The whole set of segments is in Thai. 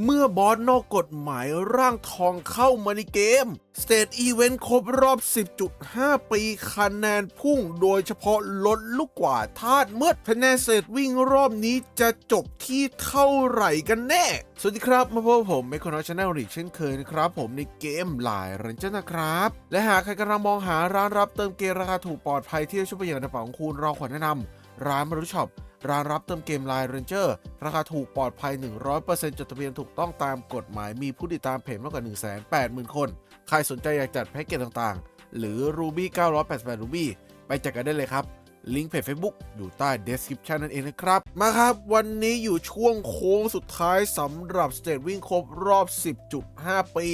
เมื่อบอสนอกกฎหมายร่างทองเข้ามาในเกม State Event ครบรอบ 10.5 ปีคะแนนพุ่งโดยเฉพาะลดลูกกว่าธาตุมืดคะแนนเศษวิ่งรอบนี้จะจบที่เท่าไหร่กันแน่ สวัสดีครับ มาพบกับผมเมคอนอชแนลอีกเช่นเคยนะครับ ผมในเกมหลายเรนเจอร์นะครับ และหากใครกำลังมองหาร้านรับเติมเกมราคาถูกปลอดภัยที่จะช่วยประหยัดกระเป๋าของคุณเราขอแนะนำร้านมารุช็อป ร้านรับเติมเกมไลน์เรนเจอร์ราคาถูกปลอดภัย 100%จดทะเบียนถูกต้องตามกฎหมายมีผู้ติดตามเพจมากกว่า 180,000 คน ใครสนใจอยากจัดแพ็กเกจต่างๆ หรือ Ruby 988 Ruby ไปจัดกันได้เลยครับ ลิงก์เพจ Facebook อยู่ใต้ description นั่นเองนะครับ มาครับ วันนี้อยู่ช่วงโค้งสุดท้ายสำหรับสเตจวิ่งครบรอบ 10.5 ปี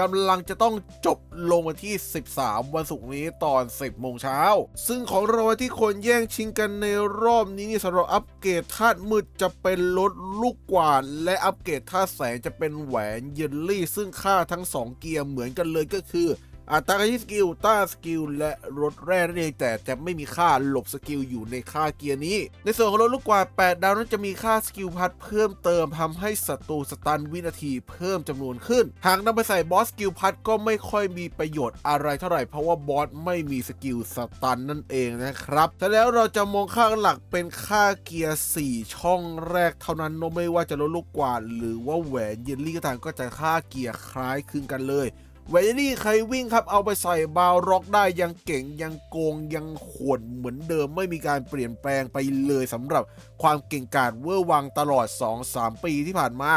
กำลังจะต้องจบลงวันที่ 13 วันศุกร์นี้ตอน 10 โมงเช้า ซึ่งของรางวัลที่คนแย่งชิงกันในรอบนี้นี่สำหรับอัปเกรดธาตุมืดจะเป็นรถลูกกวาดและอัปเกรดธาตุแสงจะเป็นแหวนเยลลี่ ซึ่งค่าทั้ง 2 เกียร์เหมือนกันเลยก็คือ อัตราการใช้สกิลต้าสกิลและรถแร่นั่นเองแต่จะไม่มีค่าหลบสกิลอยู่ในค่าเกียร์นี้ ในส่วนของรถลูกกวาด8ดาวนั้นจะมีค่าสกิลพัดเพิ่มเติมทำให้ศัตรูสตันวินาทีเพิ่มจำนวนขึ้น หากนำไปใส่บอสสกิลพัดก็ไม่ค่อยมีประโยชน์อะไรเท่าไหร่เพราะว่าบอสไม่มีสกิลสตันนั่นเองนะครับแต่แล้วเราจะมองค่าหลักเป็นค่าเกียร์ 4 ช่องแรกเท่านั้นไม่ว่าจะรถลูกกวาดหรือว่าแหวนเยลลี่ก็ตามก็จะค่าเกียร์คล้ายคลึงกันเลย เวนี่ใครวิ่งครับเอาไปใส่บาวร็อกได้ยังเก่งยังโกงยังโหดเหมือนเดิมไม่มีการเปลี่ยนแปลงไปเลยสำหรับความเก่งกาจเวอร์วังตลอด 2-3 ปีที่ผ่านมา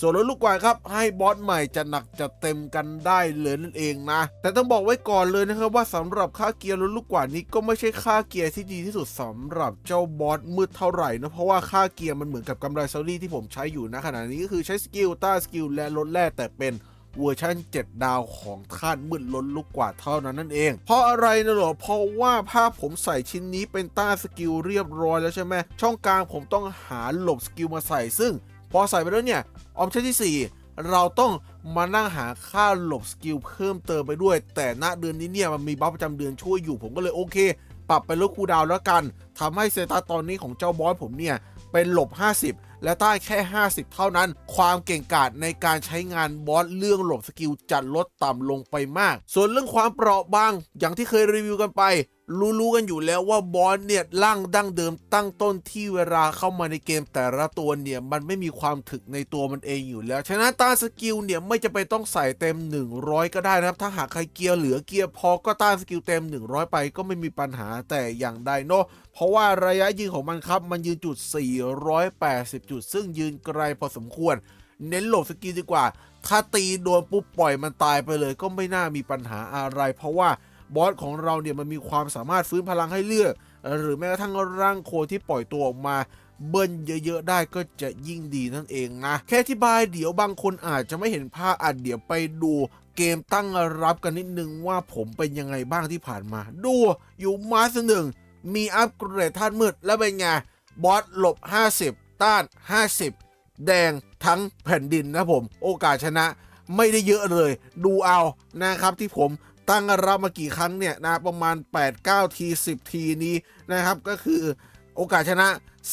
ส่วนรถลูกกวาดครับ ให้บอสใหม่จะหนักจะเต็มกันได้เลยนั่นเองนะ แต่ต้องบอกไว้ก่อนเลยนะครับว่าสำหรับค่าเกียร์รถลูกกวานี้ก็ไม่ใช่ค่าเกียร์ที่ดีที่สุดสำหรับเจ้าบอสมืดเท่าไหร่นะเพราะว่าค่าเกียร์มันเหมือนกับกำไรซารี่ที่ผมใช้อยู่นะขณะนี้ก็คือใช้สกิลต้าสกิลและลดแร่แต่เป็น เวอร์ชัน7 ดาวของธาตุมืดล้นลูกกว่าเท่านั้นนั่นเอง เพราะอะไรนะหรอ เพราะว่าภาพผมใส่ชิ้นนี้เป็นต้าสกิลเรียบร้อยแล้วใช่ไหมช่องกลางผมต้องหาหลบสกิลมาใส่ซึ่ง พอใส่ไปแล้วเนี่ย ออปชั่นที่ 4 เราต้องมานั่งหาค่าหลบสกิลเพิ่มเติมไปด้วย แต่ณเดือนนี้เนี่ยมันมีบัฟประจำเดือนช่วยอยู่ ผมก็เลยโอเค ปรับไปลดคูดาวแล้วกันทำให้เซตัสตอนนี้ของเจ้าบอสผมเนี่ยเป็นหลบ 50 และใต้แค่ 50 เท่านั้น ความเก่งกาจในการใช้งานบอสเรื่องหลบสกิลจะลดต่ำลงไปมาก ส่วนเรื่องความเปราะบางอย่างที่เคยรีวิวกันไป รู้ๆกันอยู่แล้วว่าบอสเนี่ยร่างดั้งเดิมตั้งต้นที่เวลาเข้ามาในเกมแต่ละตัวเนี่ยมันไม่มีความถึกในตัวมันเองอยู่แล้ว ฉะนั้นตาสกิลเนี่ยไม่จะไปต้องใส่เต็ม 100 ก็ได้นะครับ ถ้าหากใครเกียร์เหลือเกียร์พอก็ต้านสกิลเต็ม 100 ไปก็ไม่มีปัญหาแต่อย่างใดเนาะเพราะว่าระยะยิงของมันครับ มันยืนจุด 480 จุด ซึ่งยืนไกลพอสมควร เน้นหลบสกิลดีกว่า ถ้าตีโดนปุ๊บปล่อยมันตายไปเลย ก็ไม่น่ามีปัญหาอะไร เพราะว่า บอสของเราเนี่ยมันมีความสามารถฟื้นพลังให้เลือก หรือแม้กระทั่งร่างโคที่ปล่อยตัวออกมาเบิ้ลเยอะๆได้ก็จะยิ่งดีนั่นเองนะ แค่ที่บายเดี๋ยวบางคนอาจจะไม่เห็นภาพอาจเดี๋ยวไปดูเกมตั้งรับกันนิดนึงว่าผมเป็นยังไงบ้างที่ผ่านมา ดูอยู่มาสหนึ่งมีอัปเกรดธาตุมืดแล้วเป็นไงบอสหลบ 50 ต้าน 50 แดงทั้งแผ่นดินนะผม โอกาสชนะไม่ได้เยอะเลย ดูเอานะครับที่ผม ตั้งรับมากี่ครั้งเนี่ยนะประมาณ 8-9 ที 10 ทีนี้นะครับ ก็คือโอกาสชนะ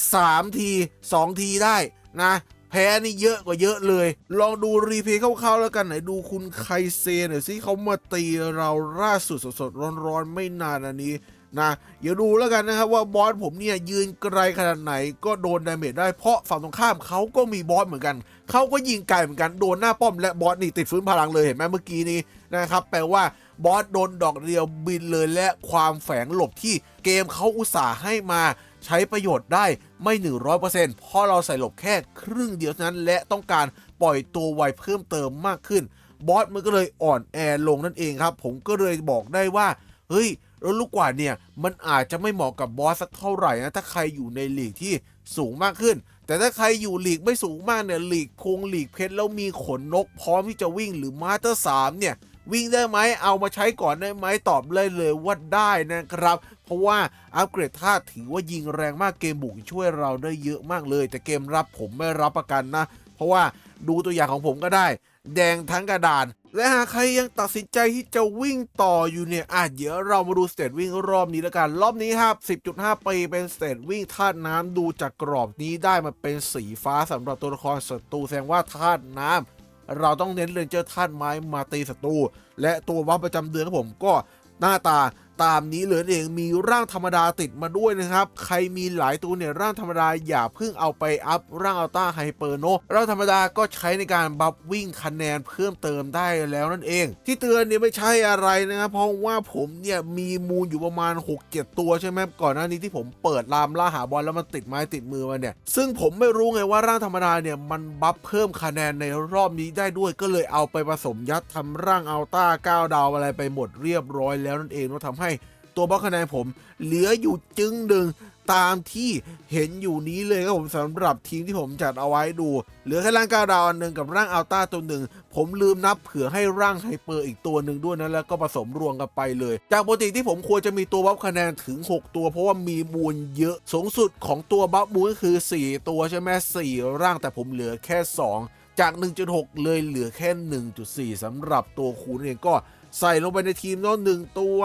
3 ที 2 ทีได้นะแพ้นี่เยอะกว่าเยอะเลย ลองดูรีเพย์คร่าวๆแล้วกันไหนดูคุณไคเซหน่อยสิเขามาตีเราล่าสุดสดๆร้อนๆ ไม่นานอันนี้นะเดี๋ยวดูแล้วกันนะครับว่าบอสผมเนี่ยยืนไกลขนาดไหนก็โดนดาเมจได้เพราะฝั่งตรงข้ามเขาก็มีบอสเหมือนกัน เขาก็ยิงไกลเหมือนกันโดนหน้าป้อมและบอสนี่ติดฟื้นพลังเลยเห็นไหมเมื่อกี้นี้นะครับแปลว่า บอสโดนดอกเดียวบินเลยและความแฝงหลบที่เกมเขาอุตส่าห์ให้มาใช้ประโยชน์ได้ไม่ 100%เพราะเราใส่หลบแค่ครึ่งเดียวนั้น และต้องการปล่อยตัวไวเพิ่มเติมมากขึ้น บอสมันก็เลยอ่อนแอลงนั่นเองครับ ผมก็เลยบอกได้ว่า เฮ้ยรถลูกกวาดเนี่ย มันอาจจะไม่เหมาะกับบอสสักเท่าไหร่นะ ถ้าใครอยู่ในหลีกที่สูงมากขึ้น แต่ถ้าใครอยู่หลีกไม่สูงมากเนี่ยหลีกคงหลีกเพชรแล้วมีขนนกพร้อมที่จะวิ่งหรือมาสเตอร์สามเนี่ย วิ่งได้ไหมเอามาใช้ก่อนได้ไหมตอบเลยเลยว่าได้นะครับ เพราะว่าอัปเกรดธาตุถือว่ายิงแรงมากเกมบุกช่วยเราได้เยอะมากเลย แต่เกมรับผมไม่รับประกันนะ เพราะว่าดูตัวอย่างของผมก็ได้ แดงทั้งกระดาน และหากใครยังตัดสินใจที่จะวิ่งต่ออยู่เนี่ยอาจเดี๋ยวเรามาดูสเตจวิ่งรอบนี้แล้วกัน รอบนี้ครับ10.5 ปีเป็นสเตจวิ่งธาตุน้ำดูจากกรอบนี้ได้มาเป็นสีฟ้าสำหรับตัวละครศัตรูแสดงว่าธาตุน้ำ เราต้องเน้นเรนเจอร์ธาตุไม้มาตีศัตรูและตัววัฟประจำเดือนของผมก็หน้าตา ตามนี้เลยเองมีร่างธรรมดาติดมาด้วยนะครับ ใครมีหลายตัวเนี่ยร่างธรรมดาอย่าเพิ่งเอาไปอัพร่างอัลต้าไฮเปอร์โนร่างธรรมดาก็ใช้ในการบัฟวิ่งคะแนนเพิ่มเติมได้แล้วนั่นเอง ที่เตือนเนี่ยไม่ใช่อะไรนะครับเพราะว่าผมเนี่ยมีมูลอยู่ประมาณ 6-7 ตัวใช่ไหมก่อนหน้านี้ที่ผมเปิดลามล่าหาบอลแล้วมันติดไม้ติดมือมาเนี่ยซึ่งผมไม่รู้ไงว่าร่างธรรมดาเนี่ยมันบัฟเพิ่มคะแนนในรอบนี้ได้ด้วยก็เลยเอาไปผสมยัดทำร่างอัลต้า9ดาวอะไรไปหมดเรียบร้อยแล้วนั่นเองก็ทำให้ ตัวบล็อกคะแนนผม เหลืออยู่จึงหนึ่งตามที่เห็นอยู่นี้เลยครับผมสำหรับทีมที่ผมจัดเอาไว้ดู เหลือแค่ร่างก้าวดาวอันหนึ่งกับร่างอัลต้าตัวหนึ่ง ผมลืมนับเผื่อให้ร่างไฮเปอร์อีกตัวหนึ่งด้วยนะแล้วก็ผสมรวมกันไปเลย จากปกติที่ผมควรจะมีตัวบัฟคะแนนถึง 6 ตัว เพราะว่ามีมูลเยอะสูงสุดของตัวบัฟมูลก็คือ 4 ตัวใช่ไหม4ร่างแต่ผมเหลือแค่ 2 จาก 1.6 เลยเหลือแค่ 1.4สำหรับตัวคูณเองก็ใส่ลงไปในทีมเนาะหนึ่งตัว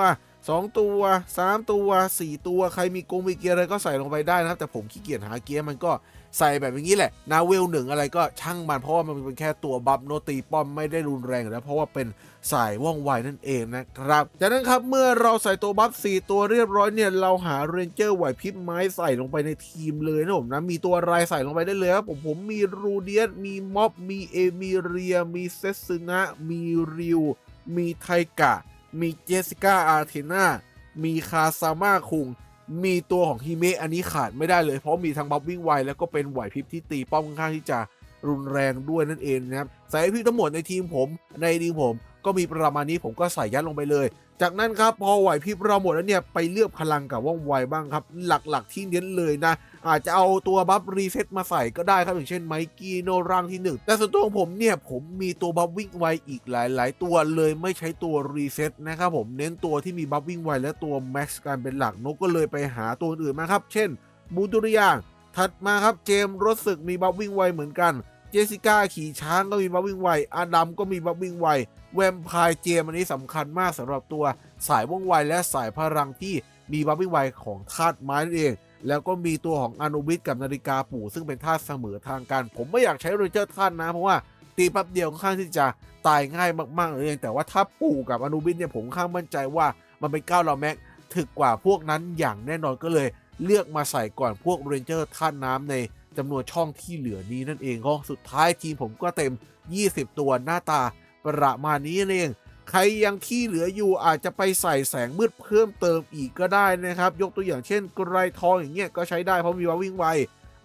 2 ตัว 3 ตัว 4 ตัวใครมีกงมีเกียร์อะไรก็ใส่ลงไปได้นะครับ แต่ผมขี้เกียจหาเกียร์มันก็ใส่แบบอย่างนี้แหละ นาเวลหนึ่งอะไรก็ช่างมันเพราะว่ามันเป็นแค่ตัวบัฟโนตีป้อมไม่ได้รุนแรงแล้วเพราะว่าเป็นสายว่องไวนั่นเองนะครับ จากนั้นครับเมื่อเราใส่ตัวบัฟ4ตัวเรียบร้อยเนี่ยเราหาเรนเจอร์ไหวพริบไม้ใส่ลงไปในทีมเลยนะผมนะมีตัวอะไรใส่ลงไปได้เลยครับผมผมมีรูเดียสมีม็อบมีเอมิเรีย มีเซซึนะมีริว มีไทกะ มีเจสสิก้าอาร์เทนามีคาซาม่าคุง มีตัวของฮิเมะอันนี้ขาดไม่ได้เลย เพราะมีทั้งบัฟวิ่งไว แล้วก็เป็นไหวพริบที่ตีป้อมค่อนข้างที่จะรุนแรงด้วยนั่นเองนะครับสายพริบทั้งหมดในทีมผมในทีมผม ก็มีประมาณนี้ผมก็ใส่ยัดลงไปเลย จากนั้นครับพอไหวพริบเราหมดแล้วเนี่ยไปเลือกพลังกับว่องไวบ้างครับ หลักๆที่เน้นเลยนะ อาจจะเอาตัวบัฟรีเซ็ตมาใส่ก็ได้ครับอย่างเช่นไมกี้โนรังที่ 1 แต่ส่วนตัวของผมเนี่ยผมมีตัวบัฟวิ่งไวอีกหลาย ๆ ตัวเลยไม่ใช้ตัวรีเซ็ตนะครับผมเน้นตัวที่มีบัฟวิ่งไวและตัวแม็กซ์การเป็นหลักนกก็เลยไปหาตัวอื่นมาครับ เช่นบูตุริยางถัดมาครับเจมรถศึกมีบัฟวิ่งไวเหมือนกัน เจสสิก้าขี่ช้างก็มีบัฟวิ่งไวอาดัมก็มีบัฟวิ่งไวแวมไพร์เจมอันนี้สำคัญมากสำหรับตัวสายว่องไวและสายพลังที่มีบัฟวิ่งไวของธาตุไม้นั่นเอง แล้วก็มีตัวของอนุวิทกับนาฬิกาปู่ซึ่งเป็นธาตุเสมอทางกันผมไม่อยากใช้เรนเจอร์ธาตุนะ เพราะว่าตีแป๊บเดียวค่อนข้างที่จะตายง่ายมากๆเลยแต่ว่าถ้าปู่กับอนุวิทเนี่ยผมค่อนข้างมั่นใจว่ามันเป็นก้าวเราแม็กถึกกว่าพวกนั้นอย่างแน่นอนก็เลย เลือกมาใส่ก่อนพวกเรนเจอร์ธาตุน้ำใน จำนวนช่องที่เหลือนี้นั่นเองก็สุดท้ายทีมผมก็เต็ม 20 ตัวหน้าตาประมาณนี้นเอง ใครยังที่เหลืออยู่อาจจะไปใส่แสงมืดเพิ่มเติมอีกก็ได้นะครับ ยกตัวอย่างเช่นกรายทองอย่างเงี้ยก็ใช้ได้เพราะมีวับวิ่งไว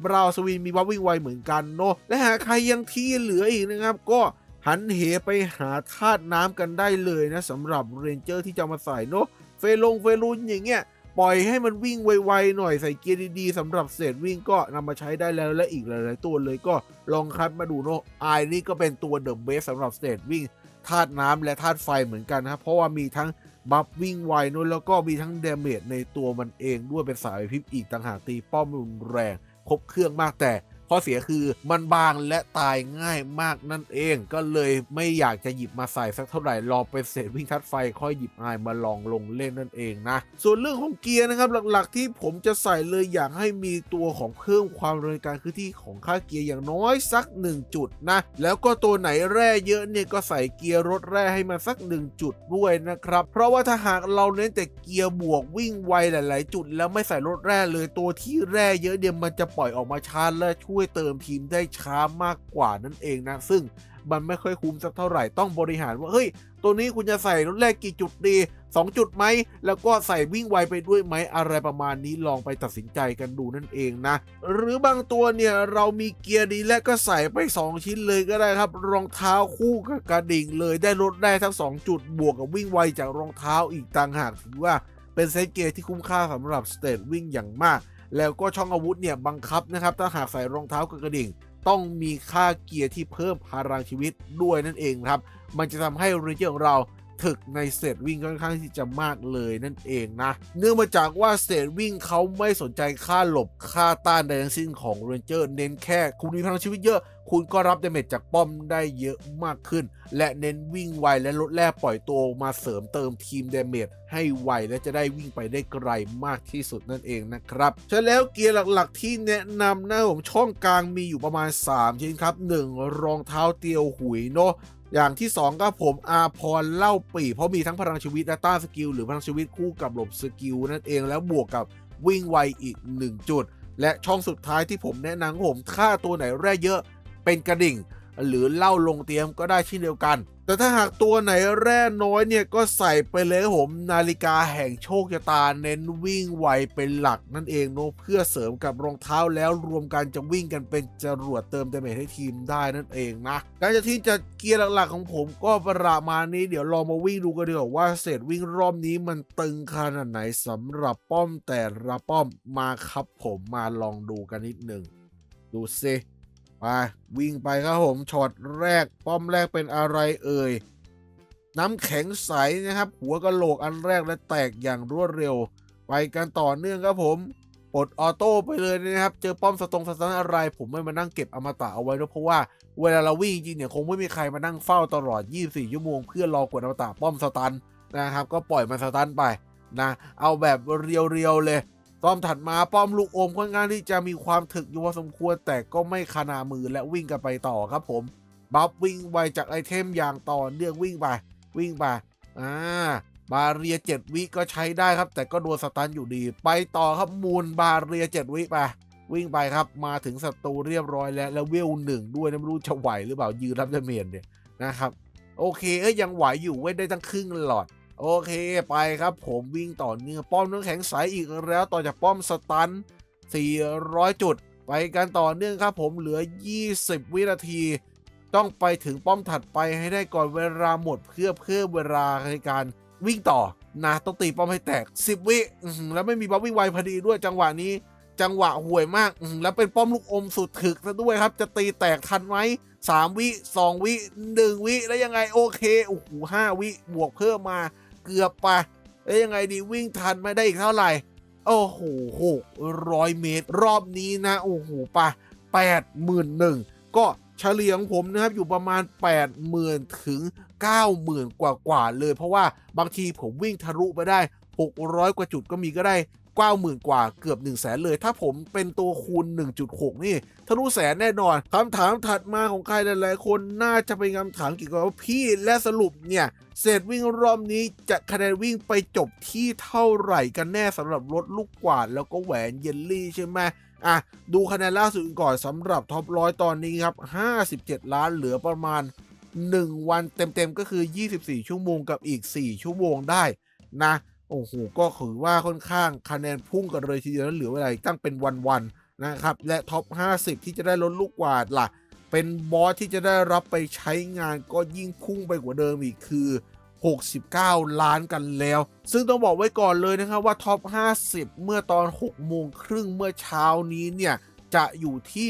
บราวสวินมีวับวิ่งไวเหมือนกันเนาะและหากใครยังที่เหลืออีกนะครับ ก็หันเหไปหาธาตุน้ำกันได้เลยนะสำหรับเรนเจอร์ที่จะมาใส่เนาะเฟลงเฟลุนอย่างเงี้ย ปล่อยให้มันวิ่งไวๆหน่อยใส่เกียร์ดีๆสำหรับเศษวิ่งก็นำมาใช้ได้แล้วและอีกหลายๆตัวเลยก็ลองคัดมาดูเนาะไอนี่ก็เป็นตัวเดอะเบสสำหรับเศษวิ่งธาตุน้ำและธาตุไฟเหมือนกันนะครับเพราะว่ามีทั้งบัฟวิ่งไวนู่นแล้วก็มีทั้งเดเมจในตัวมันเองด้วยเป็นสายพิบอีกต่างหากตีป้อมรุนแรงครบเครื่องมากแต่ ข้อเสียคือมันบางและตายง่ายมากนั่นเอง ก็เลยไม่อยากจะหยิบมาใส่สักเท่าไหร่รอเป็นเศษวิ่งทัดไฟค่อยหยิบไอายมาลองลงเล่นนั่นเองนะ ส่วนเรื่องของเกียร์นะครับหลักๆ ที่ผมจะใส่เลยอยากให้มีตัวของเพิ่มความเร็วการคือนที่ของค่าเกียร์อย่างน้อยสัก 1 จุดนะ แล้วก็ตัวไหนแร่เยอะเนี่ยก็ใส่เกียร์รถแร่ให้มาสัก 1 จุดด้วยนะครับ เพราะว่าถ้าหากเราเน้นแต่เกียร์บวกวิ่งไวหลาย ๆ จุด แล้วไม่ใส่รถแร่เลยตัวที่แร่เยอะเดี๋ยวมันจะปล่อยออกมาช้าและช่ววยเติมทีมได้ช้ามากกว่านั่นเองนะ ซึ่งมันไม่ค่อยคุ้มสักเท่าไหร่ต้องบริหารว่าเฮ้ย ตัวนี้คุณจะใส่รถแรกกี่จุดดี 2 จุดไหม แล้วก็ใส่วิ่งไวไปด้วยไหมอะไรประมาณนี้ลองไปตัดสินใจกันดูนั่นเองนะ หรือบางตัวเนี่ยเรามีเกียร์ดีและก็ใส่ไป 2 ชิ้นเลยก็ได้ครับ รองเท้าคู่กับกระดิ่งเลยได้รถได้ทั้ง 2 จุดบวกกับวิ่งไวจากรองเท้าอีกต่างหากถือว่าเป็นเซตเกียร์ที่คุ้มค่าสำหรับสเตทวิ่งอย่างมาก แล้วก็ช่องอาวุธเนี่ยบังคับนะครับ ถ้าหากใส่รองเท้ากับกระดิ่ง ต้องมีค่าเกียร์ที่เพิ่มพลังชีวิตด้วยนั่นเองครับ มันจะทำให้เรนเจอร์ของเรา ถึกในเซตวิ่งค่อนข้างที่จะมากเลยนั่นเองนะ เนื่องมาจากว่าเซตวิ่งเขาไม่สนใจค่าหลบค่าต้านใดทั้งสิ้นของเรนเจอร์เน้นแค่คุณมีพลังชีวิตเยอะคุณก็รับดาเมจจากป้อมได้เยอะมากขึ้น และเน้นวิ่งไวและลดแร่ปล่อยตัวมาเสริมเติมทีมดาเมจให้ไวและจะได้วิ่งไปได้ไกลมากที่สุดนั่นเองนะครับใช่แล้วเกียร์หลักๆที่แนะนำนะผมช่องกลางมีอยู่ประมาณ 3 ชิ้นครับ 1 รองเท้าเตียวหุยเนาะ อย่างที่ 2 ก็ผมอาพรเล่าปีเพราะมีทั้งพลังชีวิตและต้านสกิลหรือพลังชีวิตคู่กับหลบสกิลนั่นเองแล้วบวกกับวิ่งไวอีก 1 จุด และช่องสุดท้ายที่ผมแนะนำผมค่าตัวไหนแร่เยอะเป็นกระดิ่ง หรือเล่าลงเตรียมก็ได้เช่นเดียวกัน แต่ถ้าหากตัวไหนแร่น้อยเนี่ยก็ใส่ไปเลยผมนาฬิกาแห่งโชคชะตาเน้นวิ่งไวเป็นหลักนั่นเองเนอะเพื่อเสริมกับรองเท้าแล้วรวมกันจะวิ่งกันเป็นจรวดเติมดาเมให้ทีมได้นั่นเองนะการจะที่จะเกียร์หลักๆของผมก็ประมาณนี้เดี๋ยวลองมาวิ่งดูกันดีกว่าว่าเศษวิ่งรอบนี้มันตึงขนาดไหนสำหรับป้อมแต่ละป้อมมาครับผมมาลองดูกันนิดหนึ่งดูซิ ไปวิ่งไปครับผมช็อตแรกป้อมแรกเป็นอะไรเอ่ยน้ำแข็งใสนะครับ หัวกะโหลกอันแรกและแตกอย่างรวดเร็ว ไปกันต่อเนื่องครับผมปลดออโต้ไปเลยนะครับ เจอป้อมสตรงสตันอะไร ผมไม่มานั่งเก็บอมตะเอาไว้เพราะว่าเวลาเราวิ่งจริงเนี่ยคงไม่มีใครมานั่งเฝ้าตลอด 24 ชั่วโมงเพื่อรอกดอมตะป้อมสตันนะครับ ก็ปล่อยมันสตันไปนะ เอาแบบเรียวๆเลย ป้อมถัดมาป้อมลูกอมค่อนข้างที่จะมีความถึกอยู่พอสมควรแต่ก็ไม่ขนามือและวิ่งกันไปต่อครับผมบัฟวิ่งไวจากไอเทมอย่างต่อเนื่องวิ่งไปวิ่งไปอ่าบาเรียเจ็ดวิก็ใช้ได้ครับ แต่ก็โดนสตันอยู่ดี ไปต่อครับมูลบาเรียเจ็ดวิไปวิ่งไปครับมาถึงศัตรูเรียบร้อยแล้วแล้วเวลหนึ่งด้วยนะไม่รู้จะไหวหรือเปล่ายืนรับดาเมจเนี่ยนะครับ โอเคเอ้ยยังไหวอยู่เว้ยได้ตั้งครึ่งหลอด โอเคไปครับผมวิ่งต่อเนื่องป้อมน้ำแข็งใสอีกแล้วต่อจากป้อมสตัน 400 จุด ไปกันต่อเนื่องครับผมเหลือ 20 วินาที ต้องไปถึงป้อมถัดไปให้ได้ก่อนเวลาหมดเพื่อเพิ่มเวลาในการวิ่งต่อนะต้องตีป้อมให้แตก 10 วิแล้วไม่มีบัฟวิ่งไวพอดีด้วยจังหวะนี้ จังหวะห่วยมากแล้วเป็นป้อมลูกอมสุดถึกซะด้วยครับ จะตีแตกทันไหมสามวิสองวิหนึ่งวิแล้วยังไงโอเคโอ้โหห้าวิบวกเพิ่มมา เกือบไปแล้วยังไงดีวิ่งทันไม่ได้อีกเท่าไหร่ โอ้โหหกร้อยเมตร รอบนี้นะ โอ้โหปะแปดหมื่นหนึ่งก็เฉลี่ยของผมนะครับอยู่ประมาณ 8 0,000ถึง90,000 กว่ากว่าๆเลย เพราะว่าบางทีผมวิ่งทะลุไปได้ 600 กว่าจุดก็มีก็ได้ 90,000 กว่าเกือบ 1 0 0 0 0แสนเลย ถ้าผมเป็นตัวคูณ 1.6 นี่ทะลุแสนแน่นอนคำถามถัดมาของใครหลายๆคนน่าจะเป็นคำถามเกี่ยวกับพี่และสรุปเนี่ยเศษวิ่งรอบนี้จะคะแนนวิ่งไปจบที่เท่าไหร่กันแน่สำหรับรถลูกกวาดแล้วก็แหวนเยลลี่ใช่ไหมอะ ดูคะแนนล่าสุดก่อนสำหรับท็อปร้อยตอนนี้ครับ 57 ล้านเหลือประมาณ 1 วันเต็มๆ ก็คือ 24 ชั่วโมงกับอีก 4 ชั่วโมงได้นะ โอ้โหก็ถือว่าค่อนข้างคะแนนพุ่งกันเลยทีเดียวแล้วเหลือเวลาตั้งเป็นวันๆนะครับ และท็อป 50 ที่จะได้ลดลูกกวาดล่ะ เป็นบอสที่จะได้รับไปใช้งานก็ยิ่งพุ่งไปกว่าเดิมอีกคือ 69 ล้านกันแล้ว ซึ่งต้องบอกไว้ก่อนเลยนะครับว่าท็อป 50 เมื่อตอน 6 โมงครึ่งเมื่อเช้านี้เนี่ย จะอยู่ที่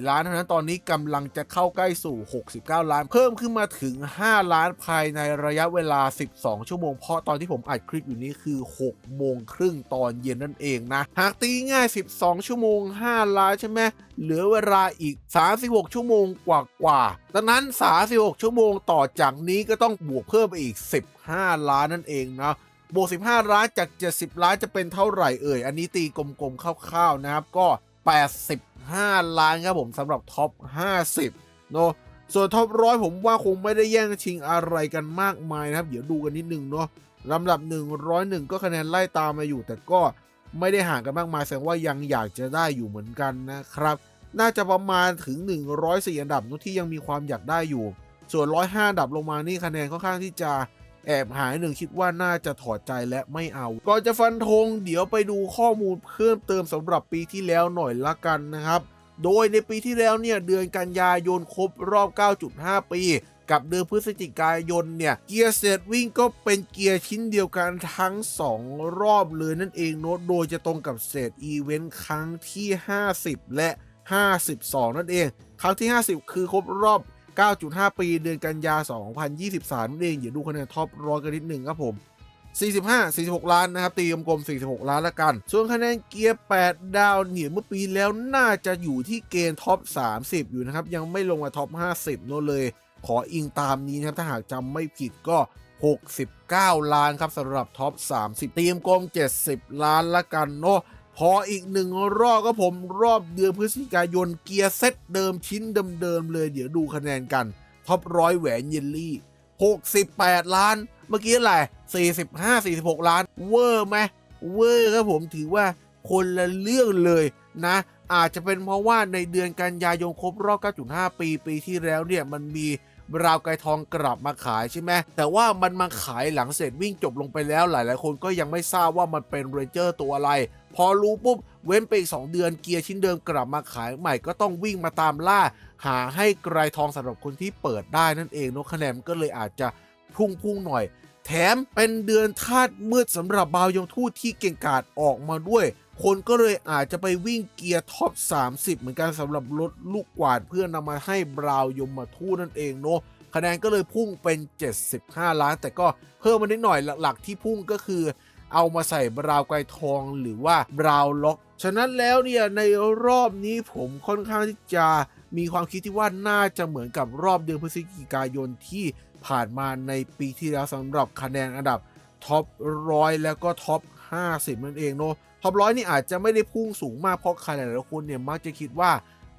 64 ล้านเท่านั้นตอนนี้กำลังจะเข้าใกล้สู่ 69 ล้าน เพิ่มขึ้นมาถึง 5 ล้านภายในระยะเวลา 12 ชั่วโมง เพราะตอนที่ผมอัดคลิปอยู่นี้คือ 6 โมงครึ่งตอนเย็นนั่นเองนะ หากตีง่าย 12 ชั่วโมง 5 ล้านใช่ไหมเหลือเวลาอีก 36 ชั่วโมงกว่ากว่าๆดังนั้น 36 ชั่วโมงต่อจากนี้ก็ต้องบวกเพิ่มไปอีก 15 ล้านนั่นเองนะบวก 15 ล้านจาก 70 ล้านจะเป็นเท่าไหร่เอ่ย อันนี้ตีกลมๆคร่าวๆนะครับ ก็ 85 ล้านครับผมสำหรับท็อป 50เนอะส่วนท็อปร้อยผมว่าคงไม่ได้แย่งชิงอะไรกันมากมายนะครับ เดี๋ยวดูกันนิดนึงเนาะลำดับ 101 ก็คะแนนไล่ตามมาอยู่ แต่ก็ไม่ได้ห่างกันมากมายแสดงว่ายังอยากจะได้อยู่เหมือนกันนะครับ น่าจะประมาณถึง 104 อันดับที่ยังมีความอยากได้อยู่ ส่วน 105 อันดับลงมานี่คะแนนค่อนข้างที่จะ แอบหายหนึ่งคิดว่าน่าจะถอดใจและไม่เอาก่อนจะฟันธงเดี๋ยวไปดูข้อมูลเพิ่มเติมสำหรับปีที่แล้วหน่อยละกันนะครับ โดยในปีที่แล้วเนี่ยเดือนกันยายนครบรอบ 9.5 ปีกับเดือนพฤศจิกายนเนี่ย เกียร์เซตวิ่งก็เป็นเกียร์ชิ้นเดียวกันทั้ง 2 รอบเลยนั่นเองเนอะโดยจะตรงกับเศษอีเวนต์ครั้งที่ 50 และ 52 นั่นเอง ครั้งที่ 50 คือครบรอบ 9.5 ปีเดือนกันยา 2023นั่นเองเดี๋ยวดูคะแนนท็อปร้อยกันนิดหนึ่งครับผม45 46 ล้านนะครับ ตีกลมๆ46 ล้านละกัน ส่วนคะแนนเกียร์ 8 ดาวเนี่ยเมื่อปีแล้วน่าจะอยู่ที่เกณฑ์ท็อป 30 อยู่นะครับ ยังไม่ลงมาท็อป 50โน่นเลย ขออิงตามนี้นะครับ ถ้าหากจำไม่ผิดก็ 69 ล้านครับสำหรับท็อป 30 ตีมกลม 70 ล้านละกันเนาะ พออีกหนึ่งรอบก็ผมรอบเดือนพฤศจิกายนเกียร์เซตเดิมชิ้นเดิมๆเลย เดี๋ยวดูคะแนนกันท็อปร้อยแหวนเยลลี่ 68 ล้าน เมื่อกี้อะไร45 46 ล้าน เวอร์ไหมเวอร์ครับผมถือว่าคนละเรื่องเลยนะ อาจจะเป็นเพราะว่าในเดือนกันยายนครบรอบ 9.5 ปี ปีที่แล้วเนี่ยมันมี ราวไกรทองกลับมาขายใช่ไหมแต่ว่ามันมาขายหลังเสร็จวิ่งจบลงไปแล้วหลายๆ คนก็ยังไม่ทราบว่ามันเป็นเรนเจอร์ตัวอะไร พอรู้ปุ๊บเว้นไปอีก2เดือนเกียร์ชิ้นเดิมกลับมาขายใหม่ก็ต้องวิ่งมาตามล่า หาให้ไกรทองสำหรับคนที่เปิดได้นั่นเองเนอะคะแนนก็เลยอาจจะพุ่งพุ่งๆหน่อย แถมเป็นเดือนธาตุมืดสำหรับบาวยงทูตที่เก่งกาจออกมาด้วย คนก็เลยอาจจะไปวิ่งเกียร์ท็อป 30 เหมือนกันสำหรับรถลูกกวาดเพื่อนำมาให้บราวยมมาทูตนั่นเองเนอะคะแนนก็เลยพุ่งเป็น 75 ล้าน แต่ก็เพิ่มมานิดหน่อยหลักๆ ที่พุ่งก็คือ เอามาใส่บราวน์ไกรทองหรือว่าบราวน์ล็อกฉะนั้นแล้วเนี่ยในรอบนี้ผมค่อนข้างที่จะมีความคิดที่ว่าน่าจะเหมือนกับรอบเดือนพฤศจิกายนที่ผ่านมาในปีที่แล้วสำหรับคะแนนอันดับท็อปร้อยแล้วก็ท็อป 50 นั่นเองเนาะท็อปร้อยนี่อาจจะไม่ได้พุ่งสูงมากเพราะใครหลายๆคนเนี่ยมักจะคิดว่า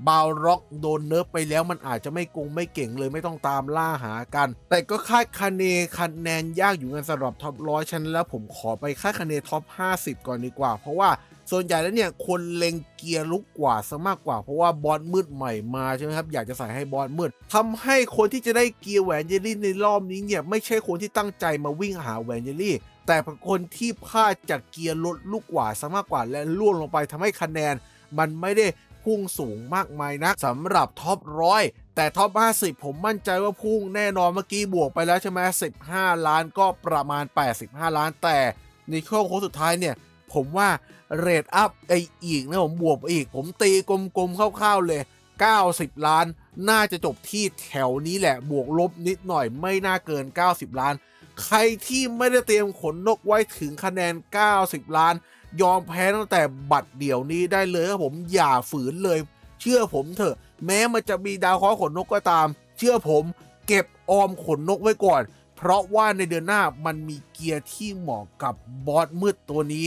บาวร็อกโดนเนิร์ฟไปแล้วมันอาจจะไม่กงไม่เก่งเลยไม่ต้องตามล่าหากัน แต่ก็คาดคะเนคะแนนยากอยู่กันสำหรับท็อปร้อยฉะนันแล้วผมขอไปคาดคะเนท็อป 50 ก่อนดีกว่า เพราะว่าส่วนใหญ่แล้วเนี่ยคนเล็งเกียร์ลุกกว่าซะมากกว่า เพราะว่าบอสมืดใหม่มาใช่ไหมครับอยากจะใส่ให้บอสมืดทำให้คนที่จะได้เกียร์แหวนเยลลี่ในรอบนี้เนี่ยไม่ใช่คนที่ตั้งใจมาวิ่งหาแหวนเยลลี่ แต่เป็นคนที่พลาดจากเกียร์ลดลูกกว่าซะมากกว่าและล่วงลงไปทำให้คะแนน มันไม่ได้พุ่งสูงมากมายนักสำหรับท็อปร้อยแต่ท็อป 50 ผมมั่นใจว่าพุ่งแน่นอนเมื่อกี้บวกไปแล้วใช่ไหม15 ล้านก็ประมาณ 85 ล้าน แต่ในช่วงโค้งสุดท้ายเนี่ย ผมว่าเรทอัพไออีกนะผมบวกไปอีก ผมตีกลมๆคร่าวๆเลย 90 ล้าน น่าจะจบที่แถวนี้แหละบวกลบนิดหน่อยไม่น่าเกิน 90 ล้าน ใครที่ไม่ได้เตรียมขนนกไว้ถึงคะแนน 90 ล้าน ยอมแพ้ตั้งแต่บัตรเดี่ยวนี้ได้เลยครับผมอย่าฝืนเลย เชื่อผมเถอะ แม้มันจะมีดาวเคราะห์ขนนกก็ตาม เชื่อผม เก็บออมขนนกไว้ก่อน เพราะว่าในเดือนหน้ามันมีเกียร์ที่เหมาะกับบอสมืดตัวนี้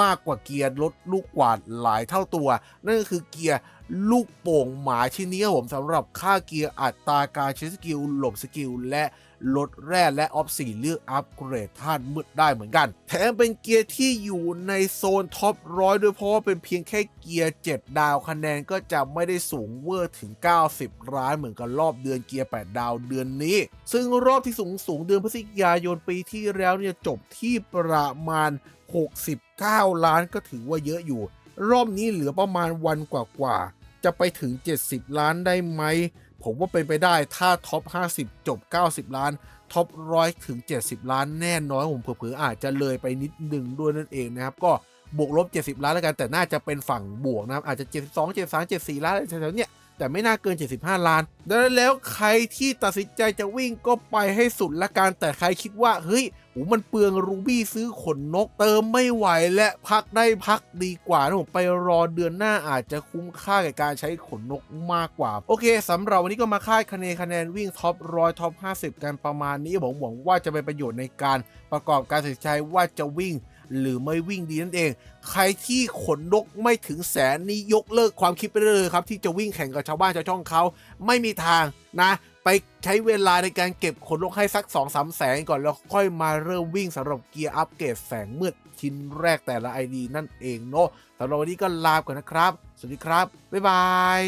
มากกว่าเกียร์รถลูกกวาดหลายเท่าตัว นั่นก็คือเกียร์ลูกโป่งหมาชิ้นนี้ครับผมสำหรับค่าเกียร์อัตราการใช้สกิลหลบสกิลและ ลดแร่และออฟสี่เลือกอัปเกรดธาตุมืดได้เหมือนกัน แถมเป็นเกียร์ที่อยู่ในโซนท็อปร้อยด้วยเพราะว่าเป็นเพียงแค่เกียร์ 7 ดาวคะแนนก็จะไม่ได้สูงเวอร์ถึง 90ล้านเหมือนกับรอบเดือนเกียร์ 8 ดาวเดือนนี้ ซึ่งรอบที่สูงสูงเดือนพฤศจิกายนปีที่แล้วเนี่ยจบที่ประมาณ 69 ล้านก็ถือว่าเยอะอยู่ รอบนี้เหลือประมาณวันกว่าๆจะไปถึง 70 ล้านได้ไหม ผมว่าเป็นไปได้ถ้าท็อป 50 จบ 90 ล้าน ท็อปร้อยถึง 70 ล้านแน่นอนผมเผลอๆอาจจะเลยไปนิดหนึ่งด้วยนั่นเองนะครับ ก็บวกลบ 70 ล้านแล้วกัน แต่น่าจะเป็นฝั่งบวกนะครับ อาจจะ 72 73 74 ล้านอะไรแถวๆเนี้ยแต่ไม่น่าเกิน 75 ล้าน ดังนั้นแล้วใครที่ตัดสินใจจะวิ่งก็ไปให้สุดละกันแต่ใครคิดว่าเฮ้ยโหมันเปลืองรูบี้ซื้อขนนกเติมไม่ไหวและพักได้พักดีกว่านะผมไปรอเดือนหน้าอาจจะคุ้มค่ากับการใช้ขนนกมากกว่า โอเคสำหรับวันนี้ก็มาคาดคะเนคะแนนวิ่งท็อปร้อยท็อป50กันประมาณนี้ผมหวังว่าจะเป็นประโยชน์ในการประกอบการตัดสินใจว่าจะวิ่งหรือไม่วิ่งดีนั่นเอง ใครที่ขนนกไม่ถึงแสนนี้ยกเลิกความคิดไปเลยครับ ที่จะวิ่งแข่งกับชาวบ้านชาวช่องเขาไม่มีทางนะ ไปใช้เวลาในการเก็บขนลงให้สัก2 3แสนก่อนแล้วค่อยมาเริ่มวิ่งสำหรับเกียร์อัปเกรดแสงมืดชิ้นแรกแต่ละ ID นั่นเองเนาะสำหรับวันนี้ก็ลาไปก่อนนะครับ สวัสดีครับ บ๊ายบาย